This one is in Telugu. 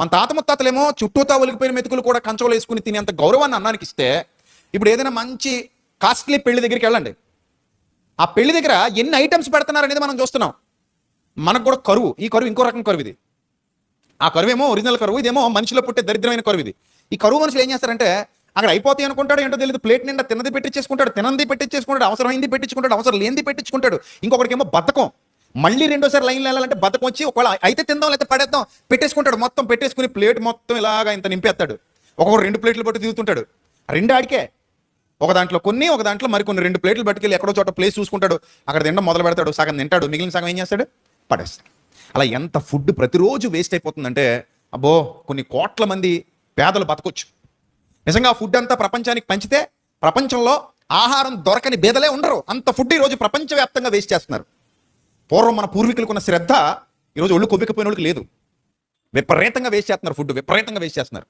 మన తాత ముత్తాతలేమో చుట్టూతా ఒలిగిపోయిన మెతుకులు కూడా కంచంలో వేసుకుని తినేంత గౌరవాన్ని అన్నానికి ఇస్తే ఇప్పుడు ఏదైనా మంచి కాస్ట్లీ పెళ్ళి దగ్గరికి వెళ్ళండి. ఆ పెళ్ళి దగ్గర ఎన్ని ఐటమ్స్ పెడుతున్నారనేది మనం చూస్తున్నాం. మనకు కూడా కరువు. ఈ కరువు ఇంకో రకం కరువు ఇది. ఆ కరువు ఏమో ఒరిజినల్ కరువు ఇదేమో మనిషిలో పుట్టే దరిద్రమైన కరువు ఇది. ఈ కరువు మనుషులు ఏం చేస్తారంటే అక్కడ అయిపోతాయి అనుకుంటాడు ఏంటో తెలియదు ప్లేట్ నిండా తినది పెట్టించేసుకుంటాడు తినంది పెట్టించేసుకుంటాడు అవసరమైంది పెట్టించుకుంటాడు అవసరం లేనిది పెట్టించుకుంటాడు ఇంకొకరికి ఏమో బద్ధకం. మళ్ళీ రెండోసారి లైన్లో వెళ్ళాలంటే బద్ధకం వచ్చి ఒకవేళ అయితే తిందాం లేకపోతే పడేద్దాం పెట్టేసుకుంటాడు. మొత్తం పెట్టేసుకుని ప్లేట్ మొత్తం ఇలాగా ఇంత నింపేస్తాడు. ఒక్కొక్కరు రెండు ప్లేట్లు పట్టు దిగుతుంటాడు రెండు ఆడికే. ఒక దాంట్లో కొన్ని ఒక దాంట్లో మరికొన్ని. రెండు ప్లేట్లు పట్టుకెళ్ళి ఎక్కడో చోట ప్లేస్ చూసుకుంటాడు. అక్కడ తినడం మొదలు పెడతాడు సగం తింటాడు. మిగిలిన సగం ఏం చేస్తాడు? పడేస్తాడు. అలా ఎంత ఫుడ్ ప్రతిరోజు వేస్ట్ అయిపోతుందంటే అబ్బో కొన్ని కోట్ల మంది పేదలు బతకొచ్చు. నిజంగా ఫుడ్ అంతా ప్రపంచానికి పంచితే ప్రపంచంలో ఆహారం దొరకని బేదలే ఉండరు. అంత ఫుడ్ ఈరోజు ప్రపంచవ్యాప్తంగా వేస్ట్ చేస్తున్నారు. పూర్వం మన పూర్వీకులకు ఉన్న శ్రద్ధ ఈరోజు ఒళ్ళు కొవ్వెక్కిపోయిన వాళ్ళకి లేదు. విపరీతంగా వేస్ట్ చేస్తున్నారు ఫుడ్ విపరీతంగా వేస్ట్ చేస్తున్నారు.